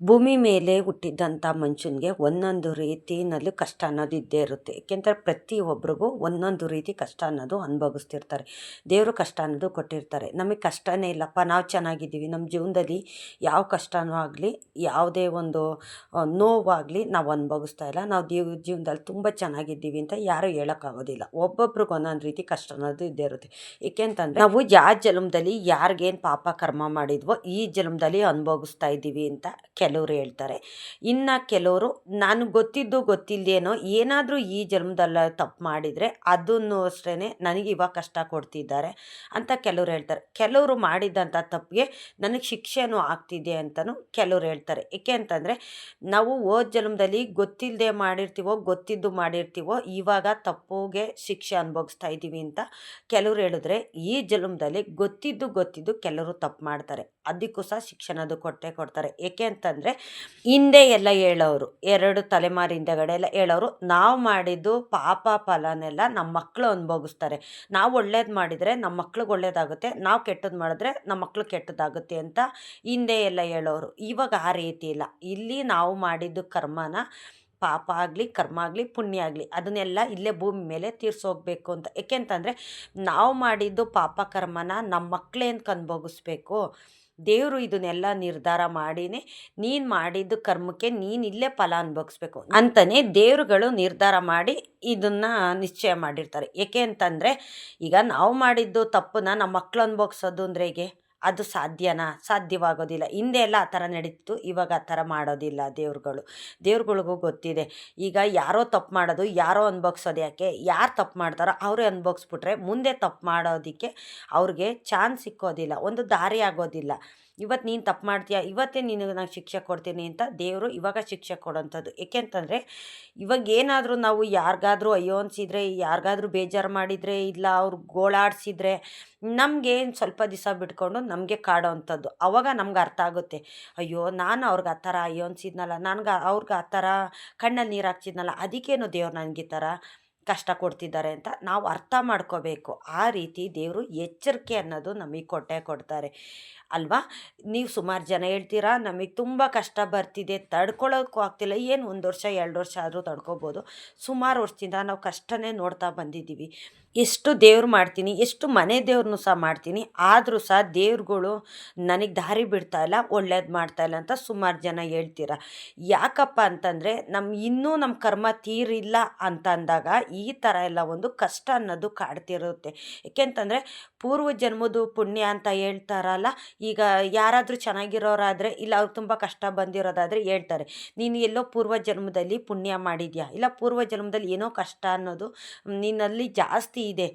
ಭೂಮಿ ಮೇಲೆ ಹುಟ್ಟಿದ್ದಂಥ ಮನುಷ್ಯನಿಗೆ ಒಂದೊಂದು ರೀತಿಯಲ್ಲಿ ಕಷ್ಟ ಅನ್ನೋದು ಇದ್ದೇ ಇರುತ್ತೆ. ಏಕೆಂದರೆ ಪ್ರತಿಯೊಬ್ಬರಿಗೂ ಒಂದೊಂದು ರೀತಿ ಕಷ್ಟ ಅನ್ನೋದು ಅನುಭವಿಸ್ತಿರ್ತಾರೆ. ದೇವರು ಕಷ್ಟ ಅನ್ನೋದು ಕೊಟ್ಟಿರ್ತಾರೆ. ನಮಗೆ ಕಷ್ಟನೇ ಇಲ್ಲಪ್ಪ, ನಾವು ಚೆನ್ನಾಗಿದ್ದೀವಿ ನಮ್ಮ ಜೀವನದಲ್ಲಿ ಯಾವ ಕಷ್ಟನೂ ಆಗಲಿ, ಯಾವುದೇ ಒಂದು ನೋವಾಗಲಿ ನಾವು ಅನುಭವಿಸ್ತಾ ಇಲ್ಲ. ನಾವು ದೇವ್, ಜೀವನದಲ್ಲಿ ತುಂಬ ಚೆನ್ನಾಗಿದ್ದೀವಿ ಅಂತ ಯಾರೂ ಹೇಳೋಕ್ಕಾಗೋದಿಲ್ಲ. ಒಬ್ಬೊಬ್ರಿಗೆ ಒಂದೊಂದು ರೀತಿ ಕಷ್ಟ ಅನ್ನೋದು ಇದ್ದೇ ಇರುತ್ತೆ. ಏಕೆಂತಂದರೆ ನಾವು ಯಾವ ಜನ್ಮದಲ್ಲಿ ಯಾರಿಗೇನು ಪಾಪ ಕರ್ಮ ಮಾಡಿದ್ವೋ ಈ ಜನ್ಮದಲ್ಲಿ ಅನುಭವಿಸ್ತಾ ಇದ್ದೀವಿ ಅಂತ ಕೆಲವರು ಹೇಳ್ತಾರೆ. ಇನ್ನು ಕೆಲವರು, ನಾನು ಗೊತ್ತಿದ್ದು ಗೊತ್ತಿಲ್ಲದೇನೋ ಏನಾದರೂ ಈ ಜನ್ಮದಲ್ಲಿ ತಪ್ಪು ಮಾಡಿದರೆ ಅದನ್ನು ಅಷ್ಟೇ ನನಗೆ ಇವಾಗ ಕಷ್ಟ ಕೊಡ್ತಿದ್ದಾರೆ ಅಂತ ಕೆಲವ್ರು ಹೇಳ್ತಾರೆ. ಕೆಲವರು ಮಾಡಿದಂಥ ತಪ್ಪಿಗೆ ನನಗೆ ಶಿಕ್ಷೆನೂ ಆಗ್ತಿದೆ ಅಂತಲೂ ಕೆಲವ್ರು ಹೇಳ್ತಾರೆ. ಏಕೆ ಅಂತಂದರೆ, ನಾವು ಓದ್ ಜನ್ಮದಲ್ಲಿ ಗೊತ್ತಿಲ್ಲದೆ ಮಾಡಿರ್ತೀವೋ, ಗೊತ್ತಿದ್ದು ಮಾಡಿರ್ತೀವೋ, ಇವಾಗ ತಪ್ಪುಗೆ ಶಿಕ್ಷೆ ಅನುಭವಿಸ್ತಾ ಇದ್ದೀವಿ ಅಂತ ಕೆಲವ್ರು ಹೇಳಿದ್ರೆ, ಈ ಜನ್ಮದಲ್ಲಿ ಗೊತ್ತಿದ್ದು ಗೊತ್ತಿದ್ದು ಕೆಲವರು ತಪ್ಪು ಮಾಡ್ತಾರೆ. ಅದಕ್ಕೂ ಸಹ ಶಿಕ್ಷಣದು ಕೊಟ್ಟೆ ಕೊಡ್ತಾರೆ. ಏಕೆ ಅಂತಂದರೆ ಹಿಂದೆ ಎಲ್ಲ ಹೇಳೋರು, ಎರಡು ತಲೆಮಾರು ಹಿಂದೆಗಡೆ ಎಲ್ಲ ಹೇಳೋರು, ನಾವು ಮಾಡಿದ್ದು ಪಾಪ ಫಲನೆಲ್ಲ ನಮ್ಮ ಮಕ್ಕಳು ಅನುಭವಿಸ್ತಾರೆ. ನಾವು ಒಳ್ಳೇದು ಮಾಡಿದರೆ ನಮ್ಮ ಮಕ್ಳಿಗೆ ಒಳ್ಳೇದಾಗುತ್ತೆ, ನಾವು ಕೆಟ್ಟದ್ದು ಮಾಡಿದ್ರೆ ನಮ್ಮ ಮಕ್ಳು ಕೆಟ್ಟದಾಗುತ್ತೆ ಅಂತ ಹಿಂದೆ ಎಲ್ಲ ಹೇಳೋರು. ಇವಾಗ ಆ ರೀತಿ ಇಲ್ಲ. ಇಲ್ಲಿ ನಾವು ಮಾಡಿದ್ದು ಕರ್ಮನ ಪಾಪ ಆಗಲಿ, ಕರ್ಮ ಆಗಲಿ, ಪುಣ್ಯ ಆಗಲಿ, ಅದನ್ನೆಲ್ಲ ಇಲ್ಲೇ ಭೂಮಿ ಮೇಲೆ ತೀರ್ಸೋಗ್ಬೇಕು ಅಂತ. ಏಕೆಂತಂದರೆ ನಾವು ಮಾಡಿದ್ದು ಪಾಪ ಕರ್ಮನ ನಮ್ಮ ಮಕ್ಕಳೇನು ಅನುಭವಿಸ್ಬೇಕು. ದೇವರು ಇದನ್ನೆಲ್ಲ ನಿರ್ಧಾರ ಮಾಡಿನೇ ನೀನು ಮಾಡಿದ್ದು ಕರ್ಮಕ್ಕೆ ನೀನು ಇಲ್ಲೇ ಫಲ ಅನುಭವಿಸ್ಬೇಕು ಅಂತಲೇ ದೇವರುಗಳು ನಿರ್ಧಾರ ಮಾಡಿ ಇದನ್ನು ನಿಶ್ಚಯ ಮಾಡಿರ್ತಾರೆ. ಏಕೆ ಅಂತಂದರೆ ಈಗ ನಾವು ಮಾಡಿದ್ದು ತಪ್ಪನ್ನ ನಮ್ಮ ಮಕ್ಕಳು ಅನುಭವಿಸೋದು ಅಂದರೆ ಹೇಗೆ? ಅದು ಸಾಧ್ಯನಾ? ಸಾಧ್ಯವಾಗೋದಿಲ್ಲ. ಹಿಂದೆ ಎಲ್ಲ ಆ ಥರ ನಡೀತಿತ್ತು, ಇವಾಗ ಆ ಥರ ಮಾಡೋದಿಲ್ಲ ದೇವ್ರುಗಳು. ದೇವ್ರುಗಳಿಗೂ ಗೊತ್ತಿದೆ. ಈಗ ಯಾರೋ ತಪ್ಪು ಮಾಡೋದು, ಯಾರೋ ಅನ್ಭೋಗ್ಸೋದು ಯಾಕೆ? ಯಾರು ತಪ್ಪು ಮಾಡ್ತಾರೋ ಅವರೇ ಅನುಭವಿಸ್ಬಿಟ್ರೆ ಮುಂದೆ ತಪ್ಪು ಮಾಡೋದಕ್ಕೆ ಅವ್ರಿಗೆ ಚಾನ್ಸ್ ಸಿಕ್ಕೋದಿಲ್ಲ. ಒಂದು ದಾರಿ ಆಗೋದಿಲ್ಲ. ಇವತ್ತು ನೀನು ತಪ್ಪು ಮಾಡ್ತೀಯ, ಇವತ್ತೇ ನಿನಗೆ ನಾನು ಶಿಕ್ಷೆ ಕೊಡ್ತೀನಿ ಅಂತ ದೇವರು ಇವಾಗ ಶಿಕ್ಷೆ ಕೊಡೋಂಥದ್ದು. ಏಕೆಂತಂದರೆ, ಇವಾಗ ಏನಾದರೂ ನಾವು ಯಾರಿಗಾದರೂ ಅಯ್ಯೋ ಅನಿಸಿದರೆ, ಯಾರಿಗಾದರೂ ಬೇಜಾರು ಮಾಡಿದರೆ, ಇಲ್ಲ ಅವ್ರು ಗೋಳಾಡಿಸಿದ್ರೆ, ನಮಗೆ ಸ್ವಲ್ಪ ದಿವಸ ಬಿಟ್ಕೊಂಡು ನಮಗೆ ಕಾಡೋ ಅಂಥದ್ದು ಅವಾಗ ನಮ್ಗೆ ಅರ್ಥ ಆಗುತ್ತೆ. ಅಯ್ಯೋ, ನಾನು ಅವ್ರಿಗೆ ಆ ಥರ ಅಯ್ಯೋ ಅನಿಸಿದ್ನಲ್ಲ, ನನಗೆ ಅವ್ರಿಗೆ ಆ ಥರ ಕಣ್ಣಲ್ಲಿ ನೀರು ಹಾಕ್ಸಿದ್ನಲ್ಲ, ಅದಕ್ಕೇನು ದೇವ್ರು ನನಗೆ ಈ ಥರ ಕಷ್ಟ ಕೊಡ್ತಿದ್ದಾರೆ ಅಂತ ನಾವು ಅರ್ಥ ಮಾಡ್ಕೋಬೇಕು. ಆ ರೀತಿ ದೇವರು ಎಚ್ಚರಿಕೆ ಅನ್ನೋದು ನಮಗೆ ಕೊಟ್ಟೆ ಕೊಡ್ತಾರೆ. ಅಲ್ವಾ? ನೀವು ಸುಮಾರು ಜನ ಹೇಳ್ತೀರಾ, ನಮಗೆ ತುಂಬ ಕಷ್ಟ ಬರ್ತಿದೆ ತಡ್ಕೊಳ್ಳೋಕ್ಕೂ ಆಗ್ತಿಲ್ಲ. ಏನು ಒಂದು ವರ್ಷ, ಎರಡು ವರ್ಷ ಆದರೂ ತಡ್ಕೊಬೋದು. ಸುಮಾರು ವರ್ಷದಿಂದ ನಾವು ಕಷ್ಟನೇ ನೋಡ್ತಾ ಬಂದಿದ್ದೀವಿ. ಎಷ್ಟು ದೇವ್ರು ಮಾಡ್ತೀನಿ, ಎಷ್ಟು ಮನೆ ದೇವ್ರನ್ನೂ ಸಹ ಮಾಡ್ತೀನಿ, ಆದರೂ ಸಹ ದೇವ್ರುಗಳು ನನಗೆ ದಾರಿ ಬಿಡ್ತಾ ಇಲ್ಲ, ಒಳ್ಳೇದು ಮಾಡ್ತಾ ಇಲ್ಲ ಅಂತ ಸುಮಾರು ಜನ ಹೇಳ್ತೀರ? ಯಾಕಪ್ಪ ಅಂತಂದರೆ ನಮ್ಮ ಇನ್ನೂ ನಮ್ಮ ಕರ್ಮ ತೀರಿಲ್ಲ ಅಂತ ಅಂದಾಗ ಈ ಥರ ಎಲ್ಲ ಒಂದು ಕಷ್ಟ ಅನ್ನೋದು ಕಾಡ್ತಿರುತ್ತೆ. ಏಕೆಂತಂದರೆ ಪೂರ್ವ ಜನ್ಮದ ಪುಣ್ಯ ಅಂತ ಹೇಳ್ತಾರಲ್ಲ ಈಗ ಯಾರಾದರೂ ಚೆನ್ನಾಗಿರೋರಾದರೆ ಇಲ್ಲ ಅವ್ರು ತುಂಬ ಕಷ್ಟ ಬಂದಿರೋದಾದರೆ ಹೇಳ್ತಾರೆ. ನೀನು ಎಲ್ಲೋ ಪೂರ್ವ ಜನ್ಮದಲ್ಲಿ ಪುಣ್ಯ ಮಾಡಿದ್ಯಾ? ಇಲ್ಲ ಪೂರ್ವ ಜನ್ಮದಲ್ಲಿ ಏನೋ ಕಷ್ಟ ಅನ್ನೋದು ನಿನ್ನಲ್ಲಿ ಜಾಸ್ತಿ ಇದೆ.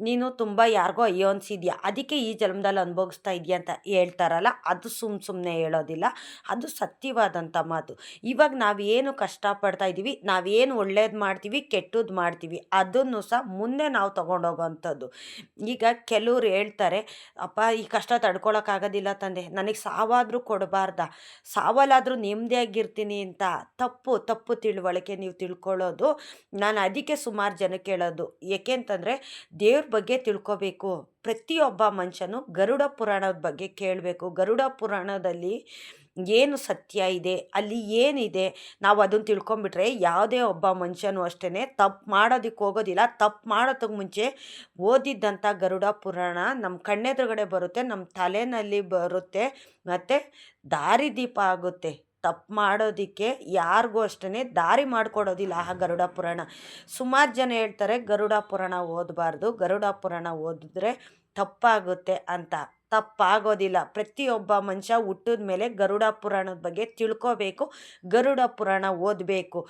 ನೀನು ತುಂಬ ಯಾರಿಗೋ ಅಯ್ಯೋ ಅನ್ಸಿದ್ಯಾ? ಅದಕ್ಕೆ ಈ ಜನ್ಮದಲ್ಲಿ ಅನುಭವಿಸ್ತಾ ಇದೆಯಾ ಅಂತ ಹೇಳ್ತಾರಲ್ಲ, ಅದು ಸುಮ್ಮ ಸುಮ್ಮನೆ ಹೇಳೋದಿಲ್ಲ. ಅದು ಸತ್ಯವಾದಂಥ ಮಾತು. ಇವಾಗ ನಾವೇನು ಕಷ್ಟಪಡ್ತಾ ಇದ್ದೀವಿ ನಾವೇನು ಒಳ್ಳೇದು ಮಾಡ್ತೀವಿ ಕೆಟ್ಟದ್ದು ಮಾಡ್ತೀವಿ, ಅದನ್ನು ಸಹ ಮುಂದೆ ನಾವು ತೊಗೊಂಡೋಗೋವಂಥದ್ದು ಈಗ ಕೆಲವ್ರು ಹೇಳ್ತಾರೆ, ಅಪ್ಪ, ಈ ಕಷ್ಟ ತಡ್ಕೊಳಕ್ಕಾಗೋದಿಲ್ಲ ತಂದೆ, ನನಗೆ ಸಾವಾದರೂ ಕೊಡಬಾರ್ದ, ಸಾವಲ್ಲಾದರೂ ನೆಮ್ಮದಿಯಾಗಿರ್ತೀನಿ ಅಂತ ತಪ್ಪು ತಪ್ಪು ತಿಳುವಳಿಕೆ ನೀವು ತಿಳ್ಕೊಳ್ಳೋದು. ನಾನು ಅದಕ್ಕೆ ಸುಮಾರು ಜನಕ್ಕೆ ಹೇಳೋದು ಏಕೆ ಅಂತಂದರೆ ದೇವ್ರ ಬಗ್ಗೆ ತಿಳ್ಕೊಬೇಕು. ಪ್ರತಿಯೊಬ್ಬ ಮನುಷ್ಯನು ಗರುಡ ಪುರಾಣದ ಬಗ್ಗೆ ಕೇಳಬೇಕು. ಗರುಡ ಪುರಾಣದಲ್ಲಿ ಏನು ಸತ್ಯ ಇದೆ, ಅಲ್ಲಿ ಏನಿದೆ, ನಾವು ಅದನ್ನು ತಿಳ್ಕೊಂಬಿಟ್ರೆ ಯಾವುದೇ ಒಬ್ಬ ಮನುಷ್ಯನು ಅಷ್ಟೇ ತಪ್ಪು ಮಾಡೋದಕ್ಕೆ ಹೋಗೋದಿಲ್ಲ. ತಪ್ಪು ಮಾಡೋದಕ್ಕೆ ಮುಂಚೆ ಓದಿದ್ದಂಥ ಗರುಡ ಪುರಾಣ ನಮ್ಮ ಕಣ್ಣೆದುರುಗಡೆ ಬರುತ್ತೆ, ನಮ್ಮ ತಲೆಯಲ್ಲಿ ಬರುತ್ತೆ, ಮತ್ತು ದಾರಿದೀಪ ಆಗುತ್ತೆ. ತಪ್ಪು ಮಾಡೋದಕ್ಕೆ ಯಾರಿಗೂ ಅಷ್ಟೇ ದಾರಿ ಮಾಡಿಕೊಡೋದಿಲ್ಲ ಆ ಗರುಡ ಪುರಾಣ. ಸುಮಾರು ಜನ ಹೇಳ್ತಾರೆ, ಗರುಡ ಪುರಾಣ ಓದಬಾರ್ದು, ಗರುಡ ಪುರಾಣ ಓದಿದ್ರೆ ತಪ್ಪಾಗುತ್ತೆ ಅಂತ. ತಪ್ಪಾಗೋದಿಲ್ಲ. ಪ್ರತಿಯೊಬ್ಬ ಮನುಷ್ಯ ಹುಟ್ಟಿದ ಮೇಲೆ ಗರುಡ ಪುರಾಣದ ಬಗ್ಗೆ ತಿಳ್ಕೋಬೇಕು, ಗರುಡ ಪುರಾಣ ಓದಬೇಕು.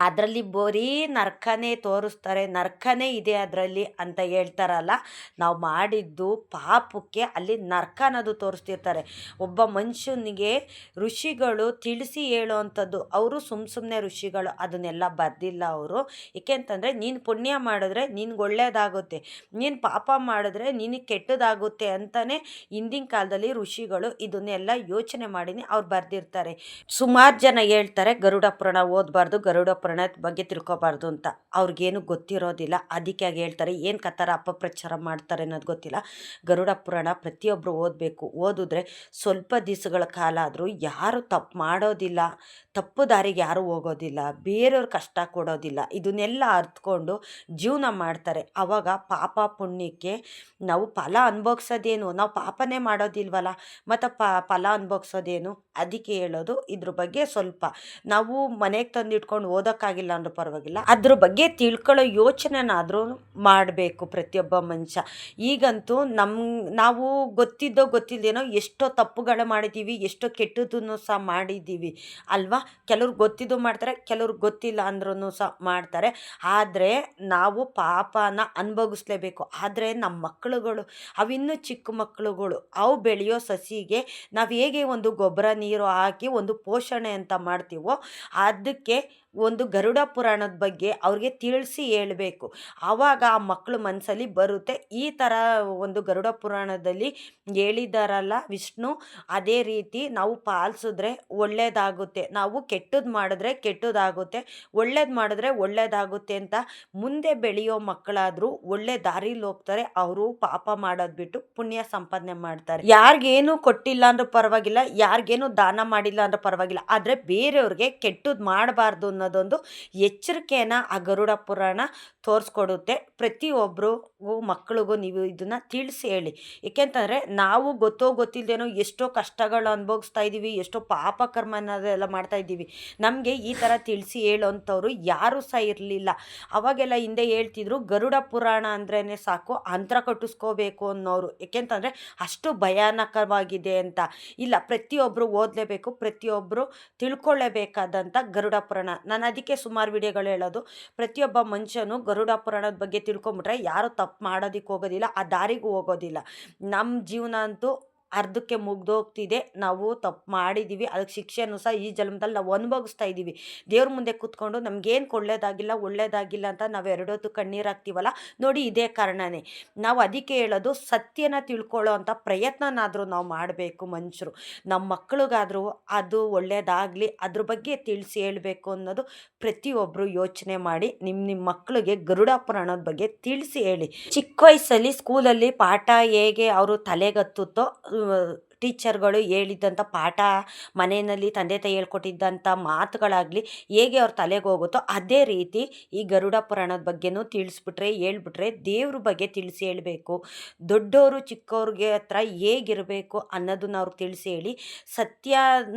ಅದರಲ್ಲಿ ಬರೀ ನರ್ಕನೇ ತೋರಿಸ್ತಾರೆ, ನರ್ಕನೇ ಇದೆ ಅದರಲ್ಲಿ ಅಂತ ಹೇಳ್ತಾರಲ್ಲ. ನಾವು ಮಾಡಿದ್ದು ಪಾಪಕ್ಕೆ ಅಲ್ಲಿ ನರ್ಕ ಅನ್ನೋದು ತೋರಿಸ್ತಿರ್ತಾರೆ. ಒಬ್ಬ ಮನುಷ್ಯನಿಗೆ ಋಷಿಗಳು ತಿಳಿಸಿ ಹೇಳೋವಂಥದ್ದು, ಅವರು ಸುಮ್ಮ ಸುಮ್ಮನೆ ಋಷಿಗಳು, ಅದನ್ನೆಲ್ಲ ಬರ್ದಿಲ್ಲ ಅವರು. ಏಕೆ ಅಂತಂದರೆ, ನೀನು ಪುಣ್ಯ ಮಾಡಿದ್ರೆ ನಿನ್ಗೆ ಒಳ್ಳೆಯದಾಗುತ್ತೆ ನೀನು ಪಾಪ ಮಾಡಿದ್ರೆ ನಿನಗೆ ಕೆಟ್ಟದಾಗುತ್ತೆ ಅಂತಲೇ ಹಿಂದಿನ ಕಾಲದಲ್ಲಿ ಋಷಿಗಳು ಇದನ್ನೆಲ್ಲ ಯೋಚನೆ ಮಾಡಿನಿ, ಅವ್ರು ಬರೆದಿರ್ತಾರೆ. ಸುಮಾರು ಜನ ಹೇಳ್ತಾರೆ, ಗರುಡ ಪುರಾಣ ಓದಬಾರ್ದು, ಗರುಡ ಪುರಾಣದ ಬಗ್ಗೆ ತಿಳ್ಕೊಬಾರ್ದು ಅಂತ. ಅವ್ರಿಗೇನು ಗೊತ್ತಿರೋದಿಲ್ಲ. ಅದಕ್ಕೆ ಆಗಿ ಹೇಳ್ತಾರೆ, ಏನು ಕತ್ತಾರ ಅಪಪ್ರಚಾರ ಮಾಡ್ತಾರೆ ಅನ್ನೋದು ಗೊತ್ತಿಲ್ಲ. ಗರುಡ ಪುರಾಣ ಪ್ರತಿಯೊಬ್ಬರು ಓದಬೇಕು. ಓದಿದ್ರೆ ಸ್ವಲ್ಪ ದಿವಸಗಳ ಕಾಲ ಆದರೂ ಯಾರು ತಪ್ಪು ಮಾಡೋದಿಲ್ಲ. ತಪ್ಪು ದಾರಿಗೆ ಯಾರೂ ಹೋಗೋದಿಲ್ಲ. ಬೇರೆಯವ್ರ ಕಷ್ಟ ಕೊಡೋದಿಲ್ಲ. ಇದನ್ನೆಲ್ಲ ಅರ್ತ್ಕೊಂಡು ಜೀವನ ಮಾಡ್ತಾರೆ. ಆವಾಗ ಪಾಪ ಪುಣ್ಯಕ್ಕೆ ನಾವು ಫಲ ಅನುಭವಿಸೋದೇನು? ನಾವು ಪಾಪನೇ ಮಾಡೋದಿಲ್ವಲ್ಲ? ಮತ್ತು ಪ, ಫಲ ಅನುಭವಿಸೋದೇನು? ಅದಕ್ಕೆ ಹೇಳೋದು ಇದ್ರ ಬಗ್ಗೆ ಸ್ವಲ್ಪ. ನಾವು ಮನೆಗೆ ತಂದಿಟ್ಕೊಂಡು ಓದೋಕ್ಕಾಗಿಲ್ಲ ಅಂದ್ರೂ ಪರವಾಗಿಲ್ಲ. ಅದ್ರ ಬಗ್ಗೆ ತಿಳ್ಕೊಳ್ಳೋ ಯೋಚನೆನಾದರೂ ಮಾಡಬೇಕು ಪ್ರತಿಯೊಬ್ಬ ಮನುಷ್ಯ. ಈಗಂತೂ ನಮ್ಮ ನಾವು ಗೊತ್ತಿದ್ದೋ ಗೊತ್ತಿಲ್ಲದೇನೋ ಎಷ್ಟೋ ತಪ್ಪುಗಳು ಮಾಡಿದ್ದೀವಿ, ಎಷ್ಟೋ ಕೆಟ್ಟದನ್ನು ಸಹ ಮಾಡಿದ್ದೀವಿ ಅಲ್ವಾ? ಕೆಲವ್ರು ಗೊತ್ತಿದ್ದು ಮಾಡ್ತಾರೆ, ಕೆಲವ್ರು ಗೊತ್ತಿಲ್ಲ ಅಂದ್ರೂ ಸಹ ಮಾಡ್ತಾರೆ. ಆದರೆ ನಾವು ಪಾಪನ ಅನುಭವಿಸ್ಲೇಬೇಕು. ಆದರೆ ನಮ್ಮ ಮಕ್ಕಳುಗಳು ಅವಿನ್ನೂ ಚಿಕ್ಕ ಮಕ್ಕಳುಗಳು, ಅವು ಬೆಳೆಯೋ ಸಸಿಗೆ ನಾವು ಹೇಗೆ ಒಂದು ಗೊಬ್ಬರ, ನೀರು ಹಾಕಿ ಒಂದು ಪೋಷಣೆ ಅಂತ ಮಾಡ್ತೀವೋ, ಅದಕ್ಕೆ ಒಂದು ಗರುಡ ಪುರಾಣದ ಬಗ್ಗೆ ಅವ್ರಿಗೆ ತಿಳಿಸಿ ಹೇಳಬೇಕು. ಆವಾಗ ಆ ಮಕ್ಕಳು ಮನಸ್ಸಲ್ಲಿ ಬರುತ್ತೆ. ಈ ಥರ ಒಂದು ಗರುಡ ಪುರಾಣದಲ್ಲಿ ಹೇಳಿದಾರಲ್ಲ ವಿಷ್ಣು, ಅದೇ ರೀತಿ ನಾವು ಪಾಲಿಸಿದ್ರೆ ಒಳ್ಳೆಯದಾಗುತ್ತೆ ನಾವು ಕೆಟ್ಟದ್ದು ಮಾಡಿದ್ರೆ ಕೆಟ್ಟದಾಗುತ್ತೆ. ಒಳ್ಳೇದು ಮಾಡಿದ್ರೆ ಒಳ್ಳೇದಾಗುತ್ತೆ ಅಂತ ಮುಂದೆ ಬೆಳೆಯೋ ಮಕ್ಕಳಾದರೂ ಒಳ್ಳೆ ದಾರಿಲಿ ಹೋಗ್ತಾರೆ ಅವರು ಪಾಪ ಮಾಡೋದು ಬಿಟ್ಟು ಪುಣ್ಯ ಸಂಪಾದನೆ ಮಾಡ್ತಾರೆ. ಯಾರಿಗೇನು ಕೊಟ್ಟಿಲ್ಲ ಅಂದ್ರೂ ಪರವಾಗಿಲ್ಲ, ಯಾರಿಗೇನು ದಾನ ಮಾಡಿಲ್ಲ ಅಂದ್ರೂ ಪರವಾಗಿಲ್ಲ. ಆದರೆ ಬೇರೆಯವ್ರಿಗೆ ಕೆಟ್ಟದ್ದು ಮಾಡಬಾರ್ದು ಅನ್ನೋದೊಂದು ಎಚ್ಚರಿಕೆಯನ್ನು ಆ ಗರುಡ ಪುರಾಣ ತೋರಿಸ್ಕೊಡುತ್ತೆ. ಪ್ರತಿಯೊಬ್ಬರಿಗೂ ಮಕ್ಕಳಿಗೂ ನೀವು ಇದನ್ನು ತಿಳಿಸಿ ಹೇಳಿ. ಏಕೆಂತಂದರೆ, ನಾವು ಗೊತ್ತೋ ಗೊತ್ತಿಲ್ಲದೇನೋ ಎಷ್ಟೋ ಕಷ್ಟಗಳು ಅನುಭವಿಸ್ತಾ ಇದ್ದೀವಿ ಎಷ್ಟೋ ಪಾಪ ಕರ್ಮ ಅನ್ನೋದೆಲ್ಲ ಮಾಡ್ತಾ ಇದ್ದೀವಿ ನಮಗೆ ಈ ಥರ ತಿಳಿಸಿ ಹೇಳೋಂಥವ್ರು ಯಾರೂ ಸಹ ಇರಲಿಲ್ಲ. ಅವಾಗೆಲ್ಲ ಹಿಂದೆ ಹೇಳ್ತಿದ್ರು, ಗರುಡ ಪುರಾಣ ಅಂದ್ರೇ ಸಾಕು, ಅಂತರ ಕಟ್ಟಿಸ್ಕೋಬೇಕು ಅನ್ನೋರು ಏಕೆಂತಂದರೆ, ಅಷ್ಟು ಭಯಾನಕವಾಗಿದೆ ಅಂತ. ಇಲ್ಲ ಪ್ರತಿಯೊಬ್ಬರು ಓದಲೇಬೇಕು ಪ್ರತಿಯೊಬ್ಬರು ತಿಳ್ಕೊಳ್ಳೇಬೇಕಾದಂಥ ಗರುಡ ಪುರಾಣ. ನಾನು ಅದಕ್ಕೆ ಸುಮಾರು ವಿಡಿಯೋಗಳು ಹೇಳೋದು. ಪ್ರತಿಯೊಬ್ಬ ಮನುಷ್ಯನು ಗರುಡ ಪುರಾಣದ ಬಗ್ಗೆ ತಿಳ್ಕೊಂಬಿಟ್ರೆ ಯಾರು ತಪ್ಪು ಮಾಡೋದಕ್ಕೆ ಹೋಗೋದಿಲ್ಲ ಆ ದಾರಿಗೂ ಹೋಗೋದಿಲ್ಲ. ನಮ್ಮ ಜೀವನ ಅಂತೂ ಅರ್ಧಕ್ಕೆ ಮುಗ್ದೋಗ್ತಿದೆ ನಾವು ತಪ್ಪು ಮಾಡಿದ್ದೀವಿ ಅದಕ್ಕೆ ಶಿಕ್ಷೆನೂ ಸಹ ಈ ಜನ್ಮದಲ್ಲಿ ನಾವು ಅನುಭವಿಸ್ತಾ ಇದ್ದೀವಿ ದೇವ್ರ ಮುಂದೆ ಕೂತ್ಕೊಂಡು ನಮಗೇನು ಒಳ್ಳೇದಾಗಿಲ್ಲ ಒಳ್ಳೇದಾಗಿಲ್ಲ ಅಂತ ನಾವು ಎರಡೊತ್ತು ಕಣ್ಣೀರು ಹಾಕ್ತೀವಲ್ಲ? ನೋಡಿ ಇದೇ ಕಾರಣನೇ. ನಾವು ಅದಕ್ಕೆ ಹೇಳೋದು ಸತ್ಯನ ತಿಳ್ಕೊಳ್ಳೋ ಅಂಥ ಪ್ರಯತ್ನನಾದರೂ ನಾವು ಮಾಡಬೇಕು ಮನುಷ್ಯರು. ನಮ್ಮ ಮಕ್ಕಳಿಗಾದರೂ ಅದು ಒಳ್ಳೇದಾಗಲಿ, ಅದ್ರ ಬಗ್ಗೆ ತಿಳಿಸಿ ಹೇಳಬೇಕು ಅನ್ನೋದು ಪ್ರತಿಯೊಬ್ಬರು ಯೋಚನೆ ಮಾಡಿ ನಿಮ್ಮ ನಿಮ್ಮ ಮಕ್ಕಳಿಗೆ ಗರುಡ ಪುರಾಣದ ಬಗ್ಗೆ ತಿಳಿಸಿ ಹೇಳಿ. ಚಿಕ್ಕ ವಯಸ್ಸಲ್ಲಿ ಸ್ಕೂಲಲ್ಲಿ ಪಾಠ ಹೇಗೆ ಅವರು ತಲೆಗತ್ತುತ್ತೋ 这 ಟೀಚರ್ಗಳು ಹೇಳಿದ್ದಂಥ ಪಾಠ, ಮನೆಯಲ್ಲಿ ತಂದೆ ತಾಯಿ ಹೇಳ್ಕೊಟ್ಟಿದ್ದಂಥ ಮಾತುಗಳಾಗಲಿ ಹೇಗೆ ಅವ್ರ ತಲೆಗೆ ಹೋಗುತ್ತೋ ಅದೇ ರೀತಿ ಈ ಗರುಡ ಪುರಾಣದ ಬಗ್ಗೆನೂ ತಿಳಿಸ್ಬಿಟ್ರೆ, ಹೇಳ್ಬಿಟ್ರೆ ದೇವ್ರ ಬಗ್ಗೆ ತಿಳಿಸಿ ಹೇಳಬೇಕು. ದೊಡ್ಡವರು ಚಿಕ್ಕವ್ರಿಗೆ ಹತ್ರ ಹೇಗಿರಬೇಕು ಅನ್ನೋದನ್ನ ಅವ್ರಿಗೆ ತಿಳಿಸಿ ಹೇಳಿ, ಸತ್ಯ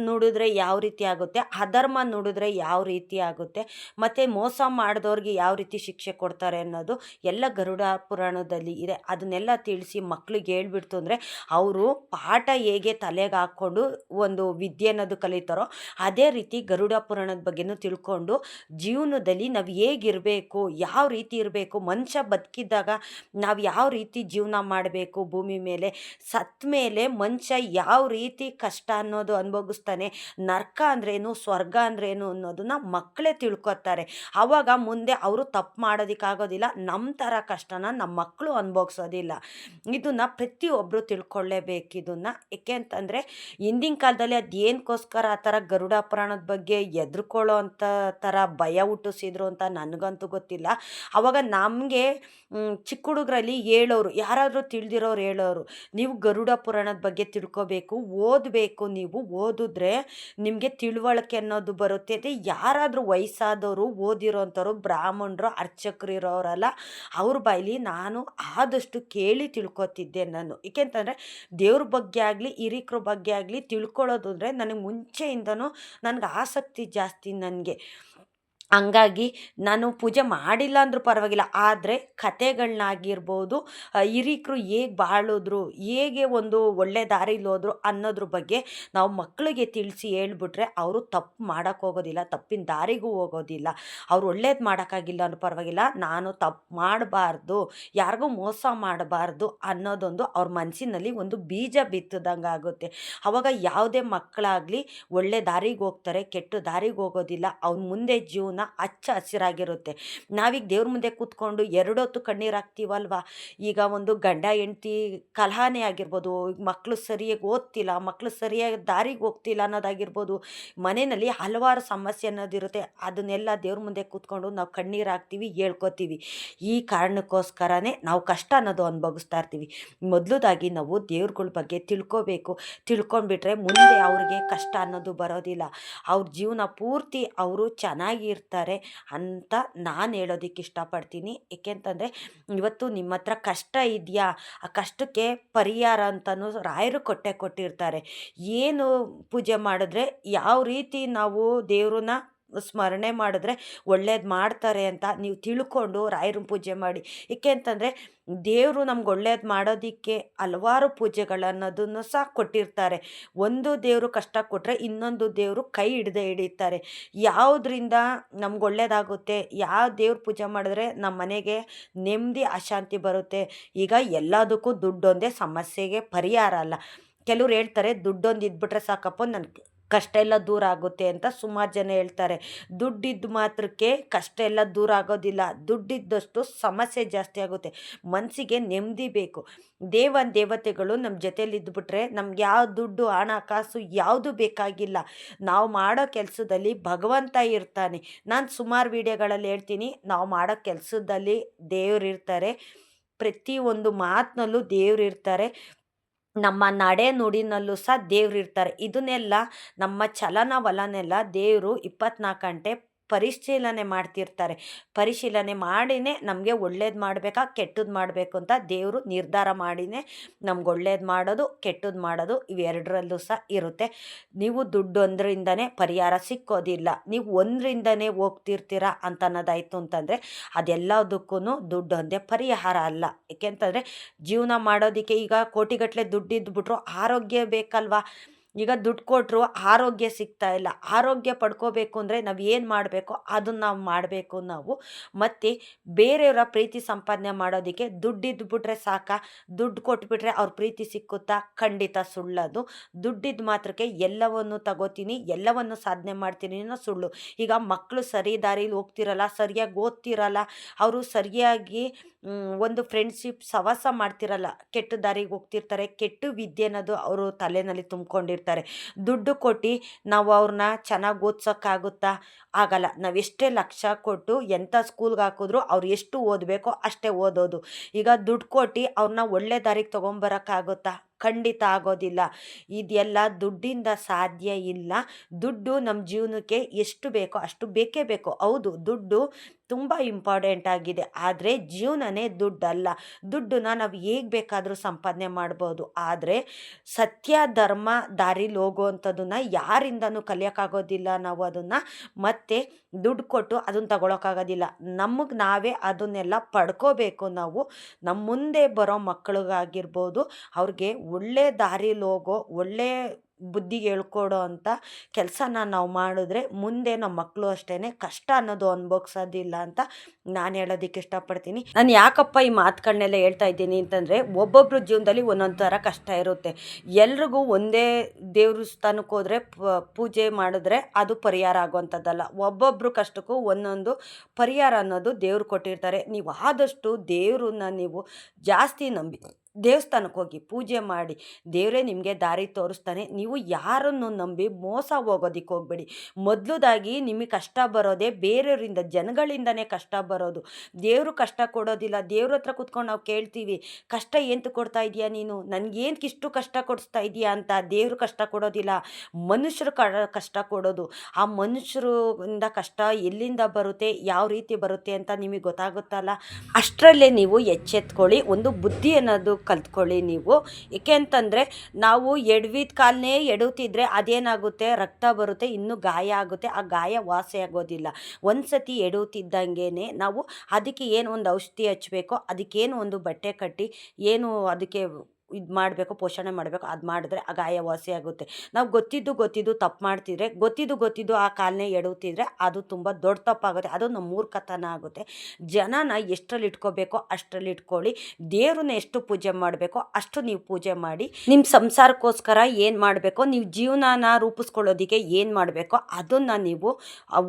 ನೋಡಿದ್ರೆ ಯಾವ ರೀತಿ ಆಗುತ್ತೆ, ಅಧರ್ಮ ನೋಡಿದ್ರೆ ಯಾವ ರೀತಿ ಆಗುತ್ತೆ, ಮತ್ತು ಮೋಸ ಮಾಡಿದವ್ರಿಗೆ ಯಾವ ರೀತಿ ಶಿಕ್ಷೆ ಕೊಡ್ತಾರೆ ಅನ್ನೋದು ಎಲ್ಲ ಗರುಡ ಪುರಾಣದಲ್ಲಿ ಇದೆ. ಅದನ್ನೆಲ್ಲ ತಿಳಿಸಿ ಮಕ್ಳಿಗೆ ಹೇಳ್ಬಿಡ್ತು ಅಂದರೆ, ಅವರು ಪಾಠ ಹೇಗೆ ತಲೆಗೆ ಹಾಕ್ಕೊಂಡು ಒಂದು ವಿದ್ಯೆ ಅನ್ನೋದು ಕಲಿತಾರೋ ಅದೇ ರೀತಿ ಗರುಡ ಪುರಾಣದ ಬಗ್ಗೆನೂ ತಿಳ್ಕೊಂಡು ಜೀವನದಲ್ಲಿ ನಾವು ಹೇಗಿರಬೇಕು, ಯಾವ ರೀತಿ ಇರಬೇಕು, ಮನುಷ್ಯ ಬದುಕಿದ್ದಾಗ ನಾವು ಯಾವ ರೀತಿ ಜೀವನ ಮಾಡಬೇಕು, ಭೂಮಿ ಮೇಲೆ ಸತ್ತ ಮೇಲೆ ಮನುಷ್ಯ ಯಾವ ರೀತಿ ಕಷ್ಟ ಅನ್ನೋದು ಅನುಭವಿಸ್ತಾನೆ, ನರ್ಕ ಅಂದ್ರೇನು, ಸ್ವರ್ಗ ಅಂದ್ರೇನು ಅನ್ನೋದನ್ನ ಮಕ್ಕಳೇ ತಿಳ್ಕೊತಾರೆ. ಆವಾಗ ಮುಂದೆ ಅವರು ತಪ್ಪು ಮಾಡೋದಕ್ಕಾಗೋದಿಲ್ಲ ನಮ್ಮ ಥರ ಕಷ್ಟನ ನಮ್ಮ ಮಕ್ಕಳು ಅನುಭವಿಸೋದಿಲ್ಲ. ಇದನ್ನು ಪ್ರತಿಯೊಬ್ಬರು ತಿಳ್ಕೊಳ್ಳೇಬೇಕು ಇದನ್ನು ಏಕೆ ಅಂತಂದರೆ, ಹಿಂದಿನ ಕಾಲದಲ್ಲಿ ಅದು ಏನಕ್ಕೋಸ್ಕರ ಆ ಥರ ಗರುಡ ಪುರಾಣದ ಬಗ್ಗೆ ಎದ್ರುಕೊಳ್ಳೋ ಅಂಥ ಥರ ಭಯ ಹುಟ್ಟಿಸಿದ್ರು ಅಂತ ನನಗಂತೂ ಗೊತ್ತಿಲ್ಲ. ಆವಾಗ ನಮಗೆ ಚಿಕ್ಕ ಹುಡುಗರಲ್ಲಿ ಹೇಳೋರು, ಯಾರಾದರೂ ತಿಳಿದಿರೋರು ಹೇಳೋರು, ನೀವು ಗರುಡ ಪುರಾಣದ ಬಗ್ಗೆ ತಿಳ್ಕೊಬೇಕು, ಓದಬೇಕು ನೀವು, ಓದಿದ್ರೆ ನಿಮಗೆ ತಿಳುವಳಿಕೆ ಅನ್ನೋದು ಬರುತ್ತೆ. ಅದೇ ಯಾರಾದರೂ ವಯಸ್ಸಾದವರು, ಓದಿರೋಂಥವ್ರು, ಬ್ರಾಹ್ಮಣರು, ಅರ್ಚಕರು ಇರೋರಲ್ಲ, ಅವ್ರ ಬಾಯಲ್ಲಿ ನಾನು ಆದಷ್ಟು ಕೇಳಿ ತಿಳ್ಕೊತಿದ್ದೆ ನಾನು. ಏಕೆಂತಂದರೆ ದೇವ್ರ ಬಗ್ಗೆ ಆಗಲಿ ಹಿರಿಕ್ರ ಬಗ್ಗೆ ಆಗಲಿ ತಿಳ್ಕೊಳ್ಳೋದು ಅಂದರೆ ನನಗೆ ಮುಂಚೆಯಿಂದನೂ ನನಗೆ ಆಸಕ್ತಿ ಜಾಸ್ತಿ ನನಗೆ. ಹಂಗಾಗಿ ನಾನು ಪೂಜೆ ಮಾಡಿಲ್ಲ ಅಂದರೂ ಪರವಾಗಿಲ್ಲ, ಆದರೆ ಕಥೆಗಳನ್ನಾಗಿರ್ಬೋದು ಹಿರೀಕ್ರು ಹೇಗೆ ಬಾಳಿದ್ರು, ಹೇಗೆ ಒಂದು ಒಳ್ಳೆ ದಾರಿಲಿ ಹೋದ್ರು ಅನ್ನೋದ್ರ ಬಗ್ಗೆ ನಾವು ಮಕ್ಕಳಿಗೆ ತಿಳಿಸಿ ಹೇಳ್ಬಿಟ್ರೆ ಅವರು ತಪ್ಪು ಮಾಡೋಕ್ಕೆ ಹೋಗೋದಿಲ್ಲ, ತಪ್ಪಿನ ದಾರಿಗೂ ಹೋಗೋದಿಲ್ಲ. ಅವ್ರು ಒಳ್ಳೇದು ಮಾಡೋಕ್ಕಾಗಿಲ್ಲ ಅಂದ್ರೂ ಪರವಾಗಿಲ್ಲ, ನಾನು ತಪ್ಪು ಮಾಡಬಾರ್ದು, ಯಾರಿಗೂ ಮೋಸ ಮಾಡಬಾರ್ದು ಅನ್ನೋದೊಂದು ಅವ್ರ ಮನಸ್ಸಿನಲ್ಲಿ ಒಂದು ಬೀಜ ಬಿತ್ತದಂಗೆ ಆಗುತ್ತೆ. ಅವಾಗ ಯಾವುದೇ ಮಕ್ಕಳಾಗಲಿ ಒಳ್ಳೆ ದಾರಿಗೆ ಹೋಗ್ತಾರೆ, ಕೆಟ್ಟ ದಾರಿಗೆ ಹೋಗೋದಿಲ್ಲ ಅವ್ರ ಮುಂದೆ ಜೀವನ ಜೀವನ ಹಚ್ಚ ಹಸಿರಾಗಿರುತ್ತೆ. ನಾವೀಗ ದೇವ್ರ ಮುಂದೆ ಕೂತ್ಕೊಂಡು ಎರಡೊತ್ತು ಕಣ್ಣೀರು ಹಾಕ್ತೀವಲ್ವ? ಈಗ ಒಂದು ಗಂಡ, ಹೆಂಡ್ತಿ ಕಲಹನೇ ಆಗಿರ್ಬೋದು ಮಕ್ಕಳು ಸರಿಯಾಗಿ ಓದ್ತಿಲ್ಲ ಮಕ್ಕಳು ಸರಿಯಾಗಿ ದಾರಿಗೆ ಹೋಗ್ತಿಲ್ಲ ಅನ್ನೋದಾಗಿರ್ಬೋದು, ಮನೆಯಲ್ಲಿ ಹಲವಾರು ಸಮಸ್ಯೆ ಅನ್ನೋದಿರುತ್ತೆ ಅದನ್ನೆಲ್ಲ ದೇವ್ರ ಮುಂದೆ ಕೂತ್ಕೊಂಡು ನಾವು ಕಣ್ಣೀರು ಹಾಕ್ತೀವಿ, ಹೇಳ್ಕೊತೀವಿ. ಈ ಕಾರಣಕ್ಕೋಸ್ಕರನೇ ನಾವು ಕಷ್ಟ ಅನ್ನೋದು ಅನುಭವಿಸ್ತಾ ಇರ್ತೀವಿ. ಮೊದಲದಾಗಿ ನಾವು ದೇವ್ರಗಳ ಬಗ್ಗೆ ತಿಳ್ಕೊಬೇಕು. ತಿಳ್ಕೊಂಡ್ಬಿಟ್ರೆ ಮುಂದೆ ಅವ್ರಿಗೆ ಕಷ್ಟ ಅನ್ನೋದು ಬರೋದಿಲ್ಲ. ಅವ್ರ ಜೀವನ ಪೂರ್ತಿ ಅವರು ಚೆನ್ನಾಗಿರ್ತಾರೆ ಅಂತ ನಾನು ಹೇಳೋದಕ್ಕೆ ಇಷ್ಟಪಡ್ತೀನಿ. ಏಕೆಂತಂದರೆ ಇವತ್ತು ನಿಮ್ಮ ಹತ್ರ ಕಷ್ಟ ಇದೆಯಾ? ಆ ಕಷ್ಟಕ್ಕೆ ಪರಿಹಾರ ಅಂತಲೂ ರಾಯರು ಕೊಟ್ಟೆ ಕೊಟ್ಟಿರ್ತಾರೆ. ಏನು ಪೂಜೆ ಮಾಡಿದ್ರೆ ಯಾವ ರೀತಿ ನಾವು ದೇವ್ರನ್ನ ಸ್ಮರಣೆ ಮಾಡಿದ್ರೆ ಒಳ್ಳೇದು ಮಾಡ್ತಾರೆ ಅಂತ ನೀವು ತಿಳ್ಕೊಂಡು ರಾಯರನ್ನ ಪೂಜೆ ಮಾಡಿ. ಏಕೆ ಅಂತಂದರೆ ದೇವರು ನಮ್ಗೆ ಒಳ್ಳೇದು ಮಾಡೋದಕ್ಕೆ ಹಲವಾರು ಪೂಜೆಗಳನ್ನೋದನ್ನು ಸಹ ಕೊಟ್ಟಿರ್ತಾರೆ. ಒಂದು ದೇವರು ಕಷ್ಟ ಕೊಟ್ಟರೆ ಇನ್ನೊಂದು ದೇವರು ಕೈ ಹಿಡ್ದೆ ಹಿಡಿತಾರೆ. ಯಾವುದರಿಂದ ನಮ್ಗೆ ಒಳ್ಳೇದಾಗುತ್ತೆ, ಯಾವ ದೇವ್ರ ಪೂಜೆ ಮಾಡಿದ್ರೆ ನಮ್ಮ ಮನೆಗೆ ನೆಮ್ಮದಿ, ಅಶಾಂತಿ ಬರುತ್ತೆ. ಈಗ ಎಲ್ಲದಕ್ಕೂ ದುಡ್ಡೊಂದೇ ಸಮಸ್ಯೆಗೆ ಪರಿಹಾರ ಅಲ್ಲ. ಕೆಲವ್ರು ಹೇಳ್ತಾರೆ, ದುಡ್ಡೊಂದು ಇದ್ಬಿಟ್ರೆ ಸಾಕಪ್ಪ ನನ್ನ ಕಷ್ಟ ಎಲ್ಲ ದೂರ ಆಗುತ್ತೆ ಅಂತ ಸುಮಾರು ಜನ ಹೇಳ್ತಾರೆ. ದುಡ್ಡಿದ್ದು ಮಾತ್ರಕ್ಕೆ ಕಷ್ಟ ಎಲ್ಲ ದೂರ ಆಗೋದಿಲ್ಲ. ದುಡ್ಡಿದ್ದಷ್ಟು ಸಮಸ್ಯೆ ಜಾಸ್ತಿ ಆಗುತ್ತೆ. ಮನಸ್ಸಿಗೆ ನೆಮ್ಮದಿ ಬೇಕು. ದೇವನ್ ದೇವತೆಗಳು ನಮ್ಮ ಜೊತೇಲಿ ಇದ್ಬಿಟ್ರೆ ನಮ್ಗೆ ಯಾವ ದುಡ್ಡು, ಹಣ, ಕಾಸು ಯಾವುದು ಬೇಕಾಗಿಲ್ಲ. ನಾವು ಮಾಡೋ ಕೆಲಸದಲ್ಲಿ ಭಗವಂತ ಇರ್ತಾನೆ. ನಾನು ಸುಮಾರು ವಿಡಿಯೋಗಳಲ್ಲಿ ಹೇಳ್ತೀನಿ, ನಾವು ಮಾಡೋ ಕೆಲಸದಲ್ಲಿ ದೇವ್ರು ಇರ್ತಾರೆ. ಪ್ರತಿಯೊಂದು ಮಾತಿನಲ್ಲೂ ದೇವ್ರು ಇರ್ತಾರೆ. ನಮ್ಮ ನಡೆ ನುಡಿನಲ್ಲೂ ಸಹ ದೇವ್ರಿರ್ತಾರೆ ಇದನ್ನೆಲ್ಲ ನಮ್ಮ ಚಲನವಲನೆಲ್ಲ ದೇವರು ಇಪ್ಪತ್ನಾಲ್ಕು ಗಂಟೆ ಪರಿಶೀಲನೆ ಮಾಡ್ತಿರ್ತಾರೆ. ಪರಿಶೀಲನೆ ಮಾಡಿನೇ ನಮಗೆ ಒಳ್ಳೇದು ಮಾಡಬೇಕಾ ಕೆಟ್ಟದ್ದು ಮಾಡಬೇಕು ಅಂತ ದೇವರು ನಿರ್ಧಾರ ಮಾಡಿನೇ ನಮ್ಗೆ ಒಳ್ಳೇದು ಮಾಡೋದು ಕೆಟ್ಟದ್ದು ಮಾಡೋದು ಇವೆರಡರಲ್ಲೂ ಸಹ ಇರುತ್ತೆ. ನೀವು ದುಡ್ಡು ಒಂದರಿಂದನೇ ಪರಿಹಾರ ಸಿಕ್ಕೋದಿಲ್ಲ. ನೀವು ಒಂದರಿಂದನೇ ಹೋಗ್ತಿರ್ತೀರ ಅಂತ ಅನ್ನೋದಾಯಿತು ಅಂತಂದರೆ ಅದೆಲ್ಲದಕ್ಕೂ ದುಡ್ಡು ಒಂದೇ ಪರಿಹಾರ ಅಲ್ಲ. ಏಕೆಂತಂದರೆ ಜೀವನ ಮಾಡೋದಕ್ಕೆ ಈಗ ಕೋಟಿಗಟ್ಟಲೆ ದುಡ್ಡಿದ್ದುಬಿಟ್ರು ಆರೋಗ್ಯ ಬೇಕಲ್ವಾ? ಈಗ ದುಡ್ಡು ಕೊಟ್ಟರು ಆರೋಗ್ಯ ಸಿಗ್ತಾ ಇಲ್ಲ. ಆರೋಗ್ಯ ಪಡ್ಕೋಬೇಕು ಅಂದರೆ ನಾವು ಏನು ಮಾಡಬೇಕು? ಅದನ್ನು ನಾವು ಮಾಡಬೇಕು ನಾವು. ಮತ್ತು ಬೇರೆಯವರ ಪ್ರೀತಿ ಸಂಪಾದನೆ ಮಾಡೋದಕ್ಕೆ ದುಡ್ಡಿದ್ದು ಬಿಟ್ರೆ ಸಾಕ. ದುಡ್ಡು ಕೊಟ್ಬಿಟ್ರೆ ಅವ್ರ ಪ್ರೀತಿ ಸಿಕ್ಕುತ್ತಾ? ಖಂಡಿತ ಸುಳ್ಳದು. ದುಡ್ಡಿದ್ದು ಮಾತ್ರಕ್ಕೆ ಎಲ್ಲವನ್ನು ತಗೋತೀನಿ, ಎಲ್ಲವನ್ನು ಸಾಧನೆ ಮಾಡ್ತೀನಿ ಅನ್ನೋ ಸುಳ್ಳು. ಈಗ ಮಕ್ಕಳು ಸರಿ ದಾರಿಲಿ ಹೋಗ್ತಿರಲ್ಲ, ಸರಿಯಾಗಿ ಓದ್ತಿರಲ್ಲ, ಅವರು ಸರಿಯಾಗಿ ಒಂದು ಫ್ರೆಂಡ್ಶಿಪ್ ಸವಾಸ ಮಾಡ್ತಿರಲ್ಲ. ಕೆಟ್ಟ ದಾರಿಗೆ ಹೋಗ್ತಿರ್ತಾರೆ. ಕೆಟ್ಟು ವಿದ್ಯೆ ಅನ್ನೋದು ಅವರು ತಲೆಯಲ್ಲಿ ತುಂಬ್ಕೊಂಡಿರ್ತಾರೆ. ದುಡ್ಡು ಕೊಟ್ಟು ನಾವು ಅವ್ರನ್ನ ಚೆನ್ನಾಗಿ ಓದ್ಸೋಕ್ಕಾಗುತ್ತಾ? ಆಗಲ್ಲ. ಎಷ್ಟೇ ಲಕ್ಷ ಕೊಟ್ಟು ಎಂಥ ಸ್ಕೂಲ್ಗೆ ಹಾಕಿದ್ರು ಅವ್ರು ಎಷ್ಟು ಓದಬೇಕೋ ಅಷ್ಟೇ ಓದೋದು. ಈಗ ದುಡ್ಡು ಕೊಟ್ಟು ಅವ್ರನ್ನ ಒಳ್ಳೆ ದಾರಿಗೆ ತೊಗೊಂಬರೋಕ್ಕಾಗುತ್ತಾ? ಖಂಡಿತ ಆಗೋದಿಲ್ಲ. ಇದೆಲ್ಲ ದುಡ್ಡಿಂದ ಸಾಧ್ಯ ಇಲ್ಲ. ದುಡ್ಡು ನಮ್ಮ ಜೀವನಕ್ಕೆ ಎಷ್ಟು ಬೇಕೋ ಅಷ್ಟು ಬೇಕೇ ಬೇಕು. ಹೌದು, ದುಡ್ಡು ತುಂಬ ಇಂಪಾರ್ಟೆಂಟ್ ಆಗಿದೆ. ಆದರೆ ಜೀವನನೇ ದುಡ್ಡಲ್ಲ. ದುಡ್ಡನ್ನ ನಾವು ಹೇಗೆ ಬೇಕಾದರೂ ಸಂಪಾದನೆ ಮಾಡ್ಬೋದು. ಆದರೆ ಸತ್ಯ, ಧರ್ಮ ದಾರಿಲಿ ಹೋಗುವಂಥದ್ದನ್ನು ಯಾರಿಂದನೂ ಕಲಿಯೋಕ್ಕಾಗೋದಿಲ್ಲ ನಾವು ಅದನ್ನು. ಮತ್ತೆ ದುಡ್ಡು ಕೊಟ್ಟು ಅದನ್ನು ತಗೊಳಕ್ಕಾಗೋದಿಲ್ಲ. ನಮಗೆ ನಾವೇ ಅದನ್ನೆಲ್ಲ ಪಡ್ಕೋಬೇಕು ನಾವು. ನಮ್ಮ ಮುಂದೆ ಬರೋ ಮಕ್ಕಳಿಗಾಗಿರ್ಬೋದು ಅವ್ರಿಗೆ ಒಳ್ಳೆ ದಾರಿಲಿ ಹೋಗೋ ಒಳ್ಳೆ ಬುದ್ಧಿಗೆ ಹೇಳ್ಕೊಡೋ ಅಂಥ ಕೆಲಸನ ನಾವು ಮಾಡಿದ್ರೆ ಮುಂದೆ ನಮ್ಮ ಮಕ್ಕಳು ಅಷ್ಟೇ ಕಷ್ಟ ಅನ್ನೋದು ಅನುಭವಿಸೋದಿಲ್ಲ ಅಂತ ನಾನು ಹೇಳೋದಕ್ಕೆ ಇಷ್ಟಪಡ್ತೀನಿ. ನಾನು ಯಾಕಪ್ಪ ಈ ಮಾತುಗಳನ್ನೆಲ್ಲ ಹೇಳ್ತಾ ಇದ್ದೀನಿ ಅಂತಂದರೆ ಒಬ್ಬೊಬ್ಬರ ಜೀವನದಲ್ಲಿ ಒಂದೊಂದು ಥರ ಕಷ್ಟ ಇರುತ್ತೆ. ಎಲ್ರಿಗೂ ಒಂದೇ ದೇವಸ್ಥಾನಕ್ಕೆ ಹೋದರೆ ಪೂಜೆ ಮಾಡಿದ್ರೆ ಅದು ಪರಿಹಾರ ಆಗುವಂಥದ್ದಲ್ಲ ಒಬ್ಬೊಬ್ಬರು ಕಷ್ಟಕ್ಕೂ ಒಂದೊಂದು ಪರಿಹಾರ ಅನ್ನೋದು ದೇವ್ರು ಕೊಟ್ಟಿರ್ತಾರೆ. ನೀವು ಆದಷ್ಟು ದೇವ್ರನ್ನ ನೀವು ಜಾಸ್ತಿ ನಂಬಿ ದೇವಸ್ಥಾನಕ್ಕೆ ಹೋಗಿ ಪೂಜೆ ಮಾಡಿ, ದೇವರೇ ನಿಮಗೆ ದಾರಿ ತೋರಿಸ್ತಾನೆ. ನೀವು ಯಾರನ್ನು ನಂಬಿ ಮೋಸ ಹೋಗೋದಕ್ಕೆ ಹೋಗಬೇಡಿ. ಮೊದಲದಾಗಿ ನಿಮಗೆ ಕಷ್ಟ ಬರೋದೇ ಬೇರೆಯವರಿಂದ, ಜನಗಳಿಂದನೇ ಕಷ್ಟ ಬರೋದು. ದೇವರು ಕಷ್ಟ ಕೊಡೋದಿಲ್ಲ, ದೇವ್ರ ಹತ್ರ ಕೂತ್ಕೊಂಡು ನಾವು ಕೇಳ್ತೀವಿ, ಕಷ್ಟ ಏನು ಕೊಡ್ತಾ ಇದೆಯಾ ನೀನು? ನನಗೇನಕ್ಕೆ ಇಷ್ಟು ಕಷ್ಟ ಕೊಡಿಸ್ತಾ ಇದೆಯಾ ಅಂತ? ದೇವರು ಕಷ್ಟ ಕೊಡೋದಿಲ್ಲ. ಮನುಷ್ಯರು ಕಷ್ಟ ಕೊಡೋದು. ಆ ಮನುಷ್ಯರಿಂದ ಕಷ್ಟ ಎಲ್ಲಿಂದ ಬರುತ್ತೆ, ಯಾವ ರೀತಿ ಬರುತ್ತೆ ಅಂತ ನಿಮಗೆ ಗೊತ್ತಾಗುತ್ತಲ್ಲ? ಅಷ್ಟರಲ್ಲೇ ನೀವು ಎಚ್ಚೆತ್ಕೊಳ್ಳಿ. ಒಂದು ಬುದ್ಧಿ ಅನ್ನೋದು ಕಲ್ತ್ಕೊಳ್ಳಿ ನೀವು. ಏಕೆ ಅಂತಂದರೆ ನಾವು ಎಡವಿದ ಕಾಲನೇ ಎಡುತ್ತಿದ್ರೆ ಅದೇನಾಗುತ್ತೆ? ರಕ್ತ ಬರುತ್ತೆ, ಇನ್ನೂ ಗಾಯ ಆಗುತ್ತೆ. ಆ ಗಾಯ ವಾಸಿ ಆಗೋದಿಲ್ಲ. ಒಂದು ಸತಿ ಎಡುತ್ತಿದ್ದಂಗೆ ನಾವು ಅದಕ್ಕೆ ಏನು ಒಂದು ಔಷಧಿ ಹಚ್ಚಬೇಕೋ ಅದಕ್ಕೇನು ಒಂದು ಬಟ್ಟೆ ಕಟ್ಟಿ, ಏನು ಅದಕ್ಕೆ ಇದು ಮಾಡಬೇಕು, ಪೋಷಣೆ ಮಾಡಬೇಕು, ಅದು ಮಾಡಿದ್ರೆ ಆ ಗಾಯ ವಾಸಿ ಆಗುತ್ತೆ. ನಾವು ಗೊತ್ತಿದ್ದು ಗೊತ್ತಿದ್ದು ತಪ್ಪು ಮಾಡ್ತಿದ್ರೆ, ಗೊತ್ತಿದ್ದು ಗೊತ್ತಿದ್ದು ಆ ಕಾಲನೇ ಎಡುತ್ತಿದ್ರೆ ಅದು ತುಂಬ ದೊಡ್ಡ ತಪ್ಪಾಗುತ್ತೆ. ಅದು ನಮ್ಮ ಮೂರ್ಖತನ ಆಗುತ್ತೆ. ಜನನ ಎಷ್ಟರಲ್ಲಿ ಇಟ್ಕೋಬೇಕು ಅಷ್ಟರಲ್ಲಿ ಇಟ್ಕೊಳ್ಳಿ. ದೇವ್ರನ್ನ ಎಷ್ಟು ಪೂಜೆ ಮಾಡಬೇಕೋ ಅಷ್ಟು ನೀವು ಪೂಜೆ ಮಾಡಿ. ನಿಮ್ಮ ಸಂಸಾರಕ್ಕೋಸ್ಕರ ಏನು ಮಾಡಬೇಕೋ, ನೀವು ಜೀವನನ ರೂಪಿಸ್ಕೊಳ್ಳೋದಕ್ಕೆ ಏನು ಮಾಡಬೇಕೋ ಅದನ್ನು ನೀವು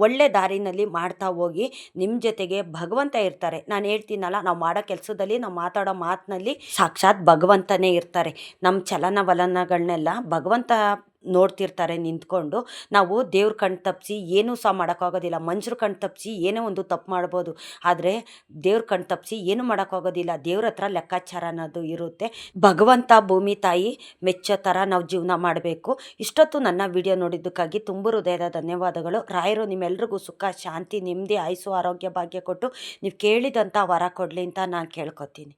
ಒಳ್ಳೆ ದಾರಿನಲ್ಲಿ ಮಾಡ್ತಾ ಹೋಗಿ ನಿಮ್ಮ ಜೊತೆಗೆ ಭಗವಂತ ಇರ್ತಾರೆ. ನಾನು ಹೇಳ್ತೀನಲ್ಲ, ನಾವು ಮಾಡೋ ಕೆಲಸದಲ್ಲಿ, ನಾವು ಮಾತಾಡೋ ಮಾತಿನಲ್ಲಿ ಸಾಕ್ಷಾತ್ ಭಗವಂತನೇ ಇರ್ತಾರೆ. ನಮ್ಮ ಚಲನವಲನಗಳನ್ನೆಲ್ಲ ಭಗವಂತ ನೋಡ್ತಿರ್ತಾರೆ ನಿಂತ್ಕೊಂಡು. ನಾವು ದೇವ್ರ ಕಣ್ ತಪ್ಪಿಸಿ ಏನೂ ಸಹ ಮಾಡೋಕ್ಕಾಗೋದಿಲ್ಲ. ಮನುಷ್ಯರು ಕಣ್ ತಪ್ಪಿಸಿ ಏನೇ ಒಂದು ತಪ್ಪು ಮಾಡ್ಬೋದು. ಆದರೆ ದೇವ್ರ ಕಣ್ ತಪ್ಪಿಸಿ ಏನೂ ಮಾಡೋಕ್ಕಾಗೋದಿಲ್ಲ. ದೇವ್ರ ಹತ್ರ ಲೆಕ್ಕಾಚಾರ ಅನ್ನೋದು ಇರುತ್ತೆ. ಭಗವಂತ ಭೂಮಿ ತಾಯಿ ಮೆಚ್ಚೋ ಥರ ನಾವು ಜೀವನ ಮಾಡಬೇಕು. ಇಷ್ಟೊತ್ತು ನನ್ನ ವಿಡಿಯೋ ನೋಡಿದ್ದಕ್ಕಾಗಿ ತುಂಬ ಹೃದಯದ ಧನ್ಯವಾದಗಳು. ರಾಯರು ನಿಮ್ಮೆಲ್ರಿಗೂ ಸುಖ, ಶಾಂತಿ, ನೆಮ್ಮದಿ ಆಯುಸು ಆರೋಗ್ಯ, ಭಾಗ್ಯ ಕೊಟ್ಟು ನೀವು ಕೇಳಿದಂಥ ವರ ಕೊಡಲಿ ಅಂತ ನಾನು ಕೇಳ್ಕೊತೀನಿ.